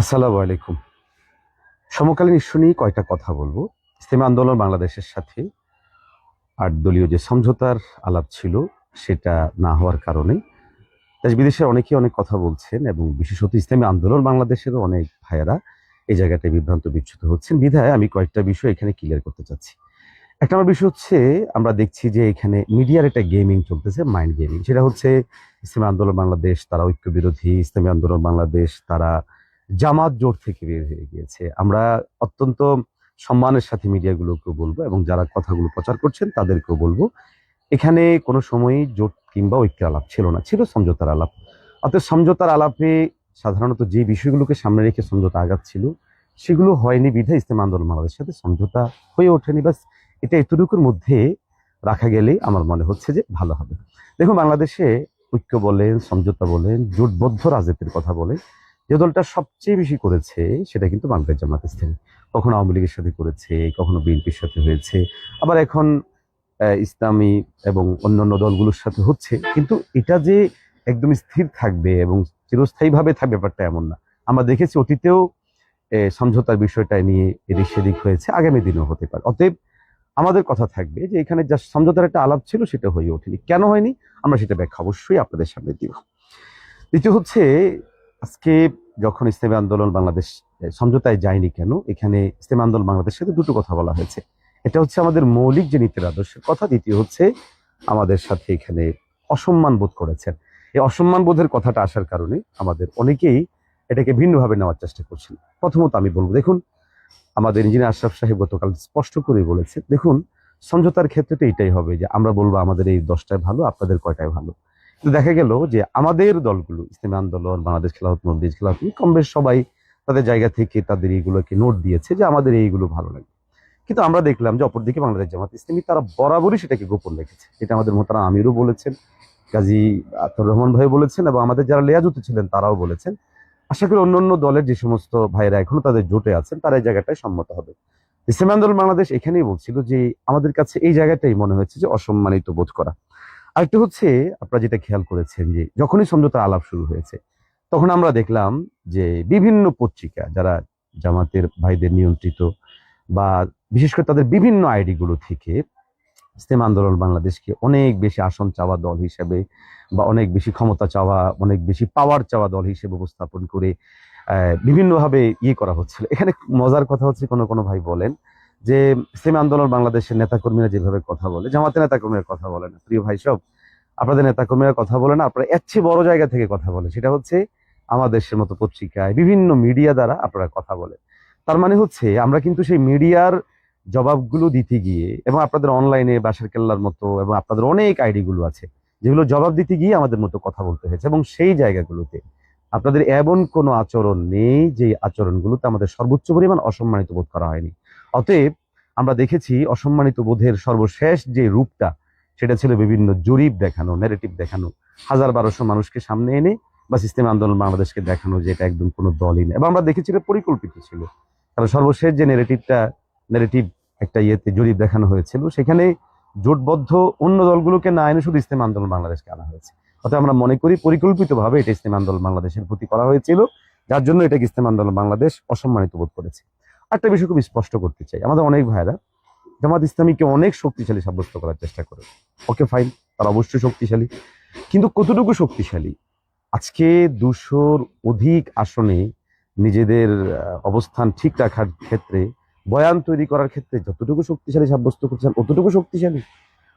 আসসালামু আলাইকুম। সমকালীন ইস্যু নিয়ে কয়টা কথা বলব। ইসলামী আন্দোলন বাংলাদেশের সাথে আট দলীয় যে সমঝোতার আলাপ ছিল, সেটা না হওয়ার কারণে দেশ বিদেশের অনেকেই অনেক কথা বলছেন এবং বিশেষত ইসলামী আন্দোলন বাংলাদেশেরও অনেক ভাইয়েরা এই জায়গাটায় বিভ্রান্ত, বিচ্যুত হচ্ছেন। বিধায় আমি কয়েকটা বিষয় এখানে ক্লিয়ার করতে চাচ্ছি। একটা আমার বিষয় হচ্ছে, আমরা দেখছি যে এখানে মিডিয়ার একটা গেমিং চলতেছে মাইন্ড গেমিং সেটা হচ্ছে, ইসলামী আন্দোলন বাংলাদেশ, তারা ঐক্য বিরোধী ইসলামী আন্দোলন বাংলাদেশ, তারা জামাত জোট থেকে বের হয়ে গিয়েছে। আমরা অত্যন্ত সম্মানের সাথে মিডিয়াগুলোকেও বলব এবং যারা কথাগুলো প্রচার করছেন তাদেরকেও বলব, এখানে কোনো সময়ই জোট কিংবা ঐক্যের আলাপ ছিল না। ছিল সমঝোতার আলাপ। অর্থাৎ সমঝোতার আলাপে সাধারণত যে বিষয়গুলোকে সামনে রেখে সমঝোতা আঘাত ছিল, সেগুলো হয়নি বিধা ইসলাম আন্দোলন বাংলাদেশের সাথে সমঝোতা হয়ে ওঠেনি। বাস এটা এতটুকুর মধ্যে রাখা গেলেই আমার মনে হচ্ছে যে ভালো হবে। দেখুন, বাংলাদেশে ঐক্য বলেন, সমঝোতা বলেন, জোটবদ্ধ রাজনীতির কথা বলেন যে দলটা সবচেয়ে বেশি করেছে সেটা কিন্তু বাংলাদেশ জামাত ইসলামী। কখনো আওয়ামী লীগের সাথে করেছে, কখনো বিএনপির সাথে হয়েছে, আবার এখন ইসলামী এবং অন্যান্য দলগুলোর সাথে হচ্ছে। কিন্তু এটা যে একদম স্থির থাকবে এবং চিরস্থায়ীভাবে থাকবে ব্যাপারটা এমন না। আমরা দেখেছি অতীতেও সমঝোতার বিষয়টা নিয়ে এদিক সেদিক হয়েছে, আগামী দিনেও হতে পারে। অতএব আমাদের কথা থাকবে যে এখানে যা সমঝোতার একটা আলাপ ছিল, সেটা হয়ে ওঠেনি। কেন হয়নি? আমরা সেটা ব্যাখ্যা অবশ্যই আপনাদের সামনে দিব। দ্বিতীয় হচ্ছে, আজকে যখন ইসলামী আন্দোলন বাংলাদেশ সমঝোতায় যায়নি কেন? এখানে ইসলামী আন্দোলন বাংলাদেশের সাথে দুটো কথা বলা হয়েছে। এটা হচ্ছে আমাদের মৌলিক যে নীতির আদর্শের কথা দ্বিতীয় হচ্ছে আমাদের সাথে এখানে অসম্মান বোধ করেছেন। এই অসম্মান বোধের কথাটা আসার কারণে আমাদের অনেকেই এটাকে ভিন্নভাবে নেওয়ার চেষ্টা করছেন। প্রথমত আমি বলব, দেখুন, আমাদের ইঞ্জিনিয়ার আশরাফ সাহেব গতকাল স্পষ্ট করে বলেছে দেখুন, সমঝোতার ক্ষেত্রে তো এইটাই হবে যে আমরা বলব আমাদের এই দশটায় ভালো, আপনাদের কয়টায় ভালো। কিন্তু দেখা গেল যে আমাদের দলগুলো, ইসলামী আন্দোলন, বাংলাদেশ খেলাফত মন্দির খেলাফত কম বেশ সবাই তাদের জায়গা থেকে তাদের এইগুলোকে নোট দিয়েছে যে আমাদের এইগুলো ভালো লাগে। কিন্তু আমরা দেখলাম যে অপরদিকে বাংলাদেশ জামাত ইসলামী তারা বরাবরই সেটাকে গোপন রেখেছে। এটা আমাদের মোতারা আমিরও বলেছেন কাজী আতর রহমান ভাই বলেছেন এবং আমাদের যারা লেয়াজুতে ছিলেন তারাও বলেছেন। আশা করি অন্য অন্য দলের যে সমস্ত ভাইয়েরা এখনও তাদের জোটে আছেন, তারা এই জায়গাটায় সম্মত হবে। ইসলামী আন্দোলন বাংলাদেশ এখানেই বলছিল যে আমাদের কাছে এই জায়গাটাই মনে হচ্ছে যে অসম্মানিত বোধ করা। আরেকটা হচ্ছে আপনারা যেটা খেয়াল করেছেন যে যখনই সমঝোতার আলাপ শুরু হয়েছে, তখন আমরা দেখলাম যে বিভিন্ন পত্রিকা যারা জামাতের ভাইদের নিয়ন্ত্রিত বা বিশেষ করে তাদের বিভিন্ন আইডি গুলো থেকে ইসলাম আন্দোলন বাংলাদেশকে অনেক বেশি আসন চাওয়া দল হিসেবে বা অনেক বেশি ক্ষমতা চাওয়া, অনেক বেশি পাওয়ার চাওয়া দল হিসেবে উপস্থাপন করে বিভিন্নভাবে ইয়ে করা হচ্ছিল। এখানে মজার কথা হচ্ছে কোনো কোনো ভাই বলেন যে ইসলামী আন্দোলন বাংলাদেশের নেতাকর্মীরা যেভাবে কথা বলে জামাতের নেতাকর্মীরা কথা বলে না, প্রিয় ভাই সব, আপনাদের নেতাকর্মীরা কথা বলে না, আপনারা এর চেয়ে বড় জায়গা থেকে কথা বলে, সেটা হচ্ছে আমাদের দেশের মতো পত্রিকায় বিভিন্ন মিডিয়া দ্বারা আপনারা কথা বলে। তার মানে হচ্ছে, আমরা কিন্তু সেই মিডিয়ার জবাবগুলো দিতে গিয়ে এবং আপনাদের অনলাইনে বাসার কেল্লার মতো এবং আপনাদের অনেক আইডিগুলো আছে, যেগুলো জবাব দিতে গিয়ে আমাদের মতো কথা বলতে হয়েছে এবং সেই জায়গাগুলোতে আপনাদের এমন কোনো আচরণ নেই যে আচরণগুলোতে আমাদের সর্বোচ্চ পরিমাণ অসম্মানিত বোধ করা হয়নি। অতএব আমরা দেখেছি অসম্মানিত বোধের সর্বশেষ যে রূপটা, সেটা ছিল বিভিন্ন জরিপ দেখানো ন্যারেটিভ দেখানো। হাজার বারোশো মানুষকে সামনে এনে বা সিস্টেম আন্দোলন বাংলাদেশকে দেখানো যে এটা একদম কোনো দলই না। এবং আমরা দেখেছি এটা পরিকল্পিত ছিল। কারণ সর্বশেষ যে ন্যারেটিভটা ন্যারেটিভ একটা ইয়েতে জরিপ দেখানো হয়েছিল, সেখানে জোটবদ্ধ অন্য দলগুলোকে না এনে শুধু ইসলাম আন্দোলন বাংলাদেশকে আনা হয়েছে। অর্থাৎ আমরা মনে করি পরিকল্পিতভাবে এটা ইসলাম আন্দোলন বাংলাদেশের প্রতি করা হয়েছিল, যার জন্য এটাকে ইসলাম আন্দোলন বাংলাদেশ অসম্মানিত বোধ করেছে। একটা বিষয় খুব স্পষ্ট করতে চাই। আমাদের অনেক ভাইরা জামাত ইসলামীকে অনেক শক্তিশালী সাব্যস্ত করার চেষ্টা করে। ওকে ফাইন তারা অবশ্যই শক্তিশালী। কিন্তু কতটুকু শক্তিশালী? আজকে দুশোর অধিক আসনে নিজেদের অবস্থান ঠিক রাখার ক্ষেত্রে, বয়ান তৈরি করার ক্ষেত্রে যতটুকু শক্তিশালী সাব্যস্ত করছেন, অতটুকু শক্তিশালী।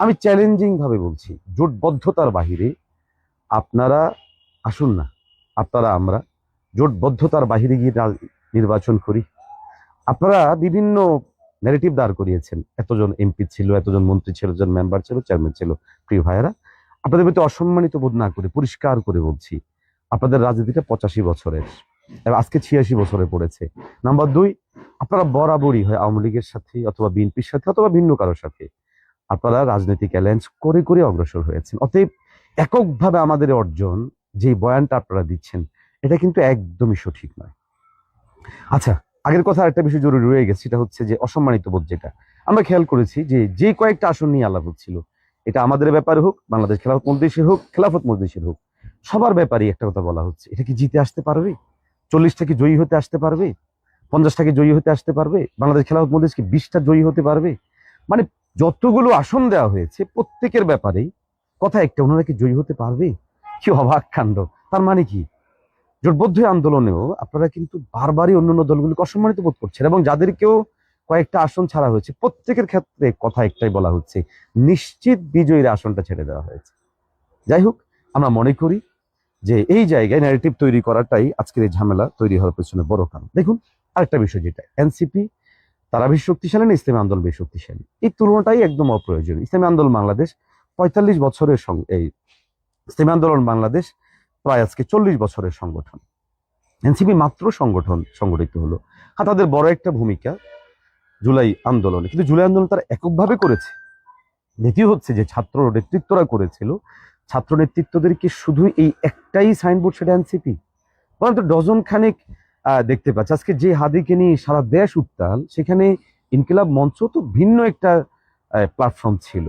আমি চ্যালেঞ্জিং ভাবে বলছি, জোটবদ্ধতার বাহিরে আপনারা আসুন না, আপনারা আমরা জোটবদ্ধতার বাহিরে গিয়ে নির্বাচন করি। আপনারা বিভিন্ন ন্যারেটিভ দাঁড় করিয়েছেন। এতজন এমপি ছিল, এতজন মন্ত্রী ছিল, এতজন মেম্বার ছিল চেয়ারম্যান ছিল, প্রিয় ভাইয়েরা। আপনাদের প্রতি অসম্মানিত বোধ না করে পরিষ্কার করে বলছি, আপনাদের রাজনীতিটা পঁচাশি বছরের আজকে ছিয়াশি বছরে পড়েছে। নাম্বার দুই, আপনারা বরাবরই হয় আওয়ামী লীগের সাথে অথবা বিএনপির সাথে অথবা ভিন্ন কারোর সাথে, আপনারা রাজনৈতিক অ্যালায়েন্স করে করে অগ্রসর হয়েছেন। অতএব এককভাবে আমাদের অর্জন যে বয়ানটা আপনারা দিচ্ছেন, এটা কিন্তু একদমই সঠিক নয়। আচ্ছা আগের কথা একটা বিষয় জরুরি রয়ে গেছে, সেটা হচ্ছে যে অসম্মানিত বোধ যেটা। আমরা খেয়াল করেছি যে যে কয়েকটা আসন নিয়ে আলাপ হচ্ছিল, এটা আমাদের ব্যাপারে হোক, বাংলাদেশ খেলাফত মজলিসের হোক, খেলাফত মজলিসের হোক, সবার ব্যাপারে একটা কথা বলা হচ্ছে। এটা কি জিতে আসতে পারবে? চল্লিশটা কি জয়ী হতে আসতে পারবে? পঞ্চাশটা কি জয়ী হতে আসতে পারবে? বাংলাদেশ খেলাফত মজলিস কি বিশটা জয়ী হতে পারবে? মানে যতগুলো আসন দেওয়া হয়েছে, প্রত্যেকের ব্যাপারেই কথা একটা, ওনারা কি জয়ী হতে পারবে? কি অবাক কাণ্ড। তার মানে কি? জোটবদ্ধ আন্দোলনেও আপনারা কিন্তু বারবারই অন্যান্য দলগুলিকে অসম্মানিত বোধ করছেন এবং যাদেরকেও কয়েকটা আসন ছাড়া হয়েছে, প্রত্যেকের ক্ষেত্রে কথা একটাই বলা হচ্ছে, নিশ্চিত বিজয়ীর আসনটা ছেড়ে দেওয়া হয়েছে। যাই হোক, আমরা মনে করি যে এই জায়গায় ন্যারেটিভ তৈরি করাটাই আজকের এই ঝামেলা তৈরি হওয়ার পেছনে বড় কারণ। দেখুন, আরেকটা বিষয় যেটা এনসিপি তারা বেশ শক্তিশালী না ইসলামী আন্দোলন বেশ শক্তিশালী? এই তুলনাটাই একদম অপ্রয়োজনীয়। ইসলামী আন্দোলন বাংলাদেশ পঁয়তাল্লিশ বছরের সঙ্গে এই ইসলামী আন্দোলন বাংলাদেশ প্রায় আজকে চল্লিশ বছরের সংগঠন। এনসিপি মাত্র সংগঠন, সংগঠিত হলো। হ্যাঁ তাদের বড় একটা ভূমিকা জুলাই আন্দোলনে। কিন্তু জুলাই আন্দোলন তারা এককভাবে করেছে। দ্বিতীয় হচ্ছে যে ছাত্র নেতৃত্বরা করেছিল। ছাত্র নেতৃত্বদেরকে শুধু এই একটাই সাইনবোর্ড সেটা এনসিপি? বরঞ্চ ডজন খানেক দেখতে পাচ্ছি। আজকে যে হাদিকে নিয়ে সারা দেশ উত্তাল, সেখানে ইনকিলাব মঞ্চ তো ভিন্ন একটা প্ল্যাটফর্ম ছিল।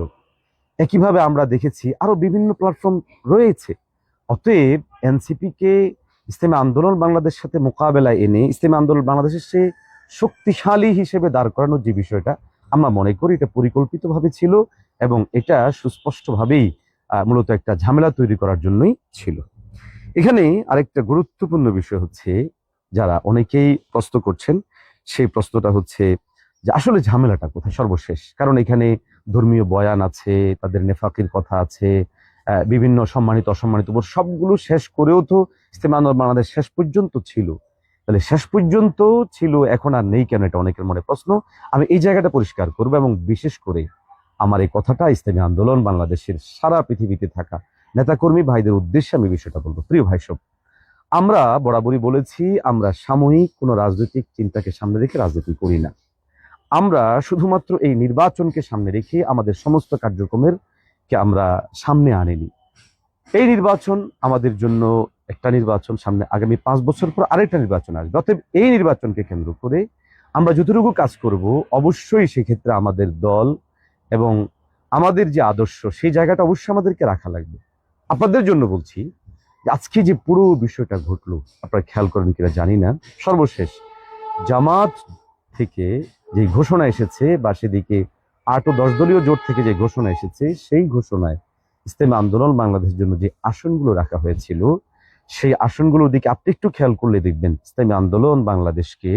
একইভাবে আমরা দেখেছি আরও বিভিন্ন প্ল্যাটফর্ম রয়েছে। অতএব এনসিপি কে ইসলামী আন্দোলন বাংলাদেশের সাথে মোকাবেলায় এনে ইসলামী আন্দোলন বাংলাদেশের সে শক্তিশালী হিসেবে দাঁড় করানোর যে বিষয়টা, আমরা মনে করি এটা পরিকল্পিতভাবে ছিল এবং এটা সুস্পষ্টভাবেই মূলত একটা ঝামেলা তৈরি করার জন্যই ছিল। এখানে আরেকটা গুরুত্বপূর্ণ বিষয় হচ্ছে, যারা অনেকেই প্রশ্ন করছেন, সেই প্রশ্নটা হচ্ছে যে আসলে ঝামেলাটা কোথায়? সর্বশেষ। কারণ এখানে ধর্মীয় বয়ান আছে, তাদের নেফাকির কথা আছে বিভিন্ন সম্মানিত, অসম্মানিত উপর সবগুলো শেষ করেও তো ইস্তেমা আন্দোলন বাংলাদেশ শেষ পর্যন্ত ছিল। তাহলে শেষ পর্যন্ত ছিল, এখন আর নেই কেন? এটা অনেকের মনে প্রশ্ন। আমি এই জায়গাটা পরিষ্কার করব এবং বিশেষ করে আমার এই কথাটা ইসলামী আন্দোলন বাংলাদেশের সারা পৃথিবীতে থাকা নেতাকর্মী ভাইদের উদ্দেশ্যে আমি বিষয়টা বলব। প্রিয় ভাই সব, আমরা বরাবরই বলেছি, আমরা সাময়িক কোনো রাজনৈতিক চিন্তাকে সামনে রেখে রাজনীতি করি না। আমরা শুধুমাত্র এই নির্বাচনকে সামনে রেখে আমাদের সমস্ত কার্যক্রমের কে আমরা সামনে আনিনি। এই নির্বাচন আমাদের জন্য একটা নির্বাচন সামনে আগামী পাঁচ বছর পর আরেকটা নির্বাচন আসবে। অতএব এই নির্বাচনকে কেন্দ্র করে আমরা যতটুকু কাজ করব, অবশ্যই সেক্ষেত্রে আমাদের দল এবং আমাদের যে আদর্শ, সেই জায়গাটা অবশ্যই আমাদেরকে রাখা লাগবে। আপনাদের জন্য বলছি, আজকে যে পুরো বিষয়টা ঘটলো, আপনারা খেয়াল করেন কিনা জানি না। সর্বশেষ, জামাত থেকে যে ঘোষণা এসেছে বা সেদিকে আট ও দশ দলীয় জোট থেকে যে ঘোষণা এসেছে, সেই ঘোষণায় ইসলামী আন্দোলন বাংলাদেশের জন্য যে আসনগুলো রাখা হয়েছিল, সেই আসনগুলোর দিকে আপনি একটু খেয়াল করলে দেখবেন ইসলামী আন্দোলন বাংলাদেশকে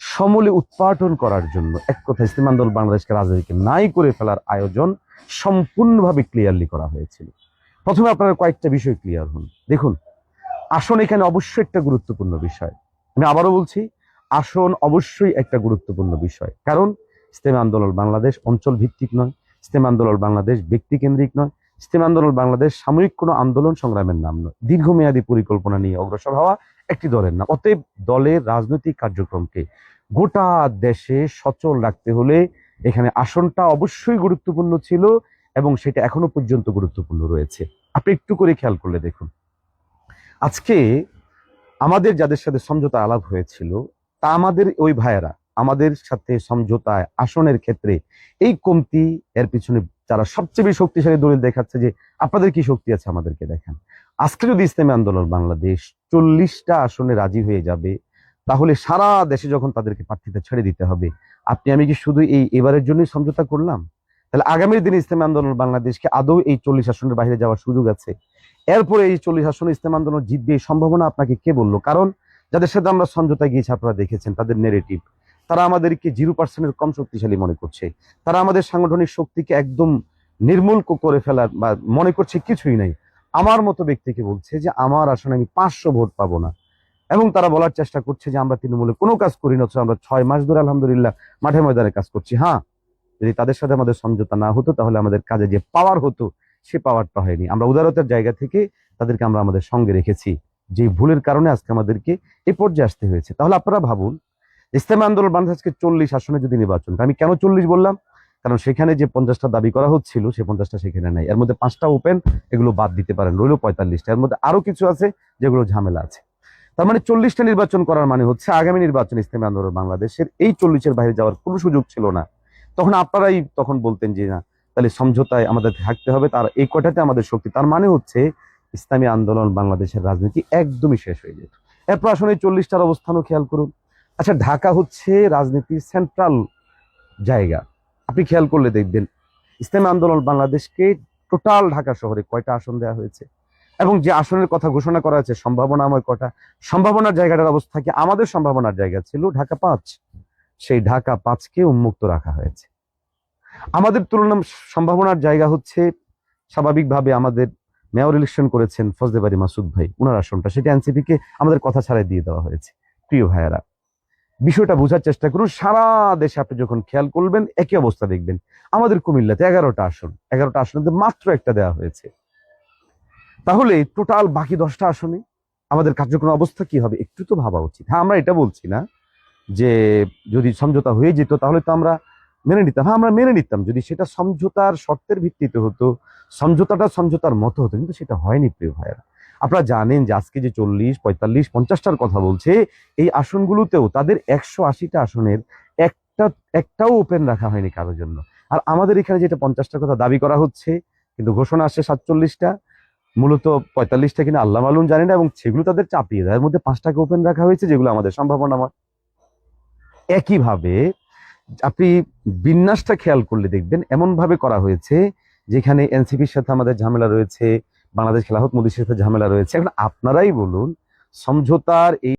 সমলে উৎপাটন করার জন্য এক কথা ইসলামী আন্দোলন বাংলাদেশকে রাজনীতিকে নাই করে ফেলার আয়োজন সম্পূর্ণভাবে ক্লিয়ারলি করা হয়েছিল। প্রথমে আপনারা কয়েকটা বিষয় ক্লিয়ার হন। দেখুন, আসন এখানে অবশ্যই একটা গুরুত্বপূর্ণ বিষয়। আমি আবারও বলছি, আসন অবশ্যই একটা গুরুত্বপূর্ণ বিষয়। কারণ ইসলামী আন্দোলন বাংলাদেশ অঞ্চল ভিত্তিক নয়, ইসলামী আন্দোলন বাংলাদেশ ব্যক্তিকেন্দ্রিক নয়, ইসলামী আন্দোলন বাংলাদেশ সাময়িক কোনো আন্দোলন সংগ্রামের নাম নয়। দীর্ঘমেয়াদী পরিকল্পনা নিয়ে অগ্রসর হওয়া একটি দলের নাম। অতএব দলের রাজনৈতিক কার্যক্রমকে গোটা দেশে সচল রাখতে হলে এখানে আসনটা অবশ্যই গুরুত্বপূর্ণ ছিল এবং সেটা এখনও পর্যন্ত গুরুত্বপূর্ণ রয়েছে। আপনি একটু করে খেয়াল করলে দেখুন। আজকে আমাদের যাদের সাথে সমঝোতা আলাপ হয়েছিল, তা আমাদের ওই ভাইয়েরা আমাদের সাথে সমঝোতায় আসনের ক্ষেত্রে এই কমতি এর পিছনে যারা সবচেয়ে বেশি শক্তিশালী দলিল দেখাচ্ছে যে আপনাদের কি শক্তি আছে আমাদেরকে দেখান। আজকে যদি ইসলামী আন্দোলন বাংলাদেশ চল্লিশটা আসনে রাজি হয়ে যাবে, তাহলে সারা দেশে যখন তাদেরকে প্রার্থীতে ছেড়ে দিতে হবে, আপনি, আমি কি শুধু এই এবারের জন্যই সমঝোতা করলাম? তাহলে আগামী দিনে ইসলামী আন্দোলন বাংলাদেশকে আদৌ এই চল্লিশ আসনের বাইরে যাওয়ার সুযোগ আছে? এরপরে এই চল্লিশ আসনে ইসলাম আন্দোলন জিতবে এই সম্ভাবনা আপনাকে কে বলল? কারণ যাদের সাথে আমরা সমঝোতা গিয়েছি আপনারা দেখেছেন তাদের নেগেটিভ তারা আমাদেরকে জিরো পার্সেন্টের কম শক্তিশালী মনে করছে। তারা আমাদের সাংগঠনিক শক্তিকে একদম নির্মূল করে ফেলার বা মনে করছে কিছুই নাই। আমার মতো ব্যক্তিকে বলছে যে, আমার আসনে আমি পাঁচশো ভোট পাবো না। এবং তারা বলার চেষ্টা করছে যে, আমরা তৃণমূলে কোনো কাজ করি না আমরা ছয় মাস ধরে আলহামদুলিল্লাহ মাঠে ময়দানে কাজ করছি। হ্যাঁ যদি তাদের সাথে আমাদের সমঝোতা না হতো, তাহলে আমাদের কাজে যে পাওয়ার হতো, সে পাওয়ারটা হয়নি। আমরা উদারতার জায়গা থেকে তাদেরকে আমরা আমাদের সঙ্গে রেখেছি। যে ভুলের কারণে আজকে আমাদেরকে এ পর্যায়ে আসতে হয়েছে। তাহলে আপনারা ভাবুন ইসলামী আন্দোলন বাংলাদেশকে চল্লিশ আসনে যদি নির্বাচন আমি কেন চল্লিশ বললাম? কারণ সেখানে যে পঞ্চাশটা দাবি করা হচ্ছিল, সে পঞ্চাশটা সেখানে নাই। এর মধ্যে পাঁচটা ওপেন এগুলো বাদ দিতে পারেন। রইল পঁয়তাল্লিশটা। এর মধ্যে আরও কিছু আছে যেগুলো ঝামেলা আছে। তার মানে চল্লিশটা নির্বাচন করার মানে হচ্ছে আগামী নির্বাচন ইসলামী আন্দোলন বাংলাদেশের এই চল্লিশের বাইরে যাওয়ার কোনো সুযোগ ছিল না। তখন আপনারাই তখন বলতেন যে, না, তাহলে সমঝোতায় আমাদের থাকতে হবে। তার এই কটাতে আমাদের শক্তি। তার মানে হচ্ছে ইসলামী আন্দোলন বাংলাদেশের রাজনীতি একদমই শেষ হয়ে যেত। এরপর আসলে চল্লিশটার অবস্থানও খেয়াল করুন। আচ্ছা ঢাকা হচ্ছে রাজনীতির সেন্ট্রাল জায়গা। আপনি খেয়াল করলে দেখবেন, ইসলামী আন্দোলন বাংলাদেশকে টোটাল ঢাকা শহরে কয়টা আসন দেওয়া হয়েছে? এবং যে আসনের কথা ঘোষণা করা হয়েছে সম্ভাবনাময় কটা, সম্ভাবনার জায়গাটার অবস্থা কি? আমাদের সম্ভাবনার জায়গা ছিল ঢাকা পাঁচ। সেই ঢাকা পাঁচকে উন্মুক্ত রাখা হয়েছে। আমাদের তুলনা সম্ভাবনার জায়গা হচ্ছে, স্বাভাবিকভাবে আমাদের মেয়র ইলেকশন করেছেন ফজলে বাড়ি মাসুদ ভাই। ওনার আসনটা, সেটা এনসিপি কে আমাদের কথা ছাড়াই দিয়ে দেওয়া হয়েছে। প্রিয় ভাইয়েরা বিষয়টা বোঝার চেষ্টা করুন। সারা দেশে আপনি যখন খেয়াল করবেন, একই অবস্থা দেখবেন। আমাদের কুমিল্লাতে এগারোটা আসন। এগারোটা আসনের মাত্র একটা দেওয়া হয়েছে। তাহলে টোটাল বাকি দশটা আসনে আমাদের কার্যক্রম অবস্থা কি হবে? একটু তো ভাবা উচিত। হ্যাঁ আমরা এটা বলছি না যে যদি সমঝোতা হয়ে যেত, তাহলে তো আমরা মেনে নিতাম। হ্যাঁ আমরা মেনে নিতাম। যদি সেটা সমঝোতার শর্তের ভিত্তিতে হতো, সমঝোতাটা সমঝোতার মতো হতো, কিন্তু সেটা হয়নি, প্রিয় ভাইয়েরা। আপনারা জানেন যে আজকে যে চল্লিশ, পঁয়তাল্লিশ, পঞ্চাশটার কথা বলছে, এই আসনগুলোতেও তাদের একশো আশিটা আসনের একটা, একটাও ওপেন রাখা হয়নি কারোর জন্য। আর আমাদের এখানে যেটা পঞ্চাশটার কথা দাবি করা হচ্ছে, কিন্তু ঘোষণা আসছে সাতচল্লিশটা, মূলত পঁয়তাল্লিশটা কিনা আল্লাহ মালুম জানি না, এবং সেগুলো তাদের চাপিয়ে দেয়। এর মধ্যে পাঁচটাকে ওপেন রাখা হয়েছে, যেগুলো আমাদের সম্ভাবনা আমার। একইভাবে আপনি বিন্যাসটা খেয়াল করলে দেখবেন, এমনভাবে করা হয়েছে, যেখানে এনসিপির সাথে আমাদের ঝামেলা রয়েছে বাংলাদেশ খেলাফত মদির সাথে ঝামেলা রয়েছে। এখন আপনারাই বলুন সমঝোতার এই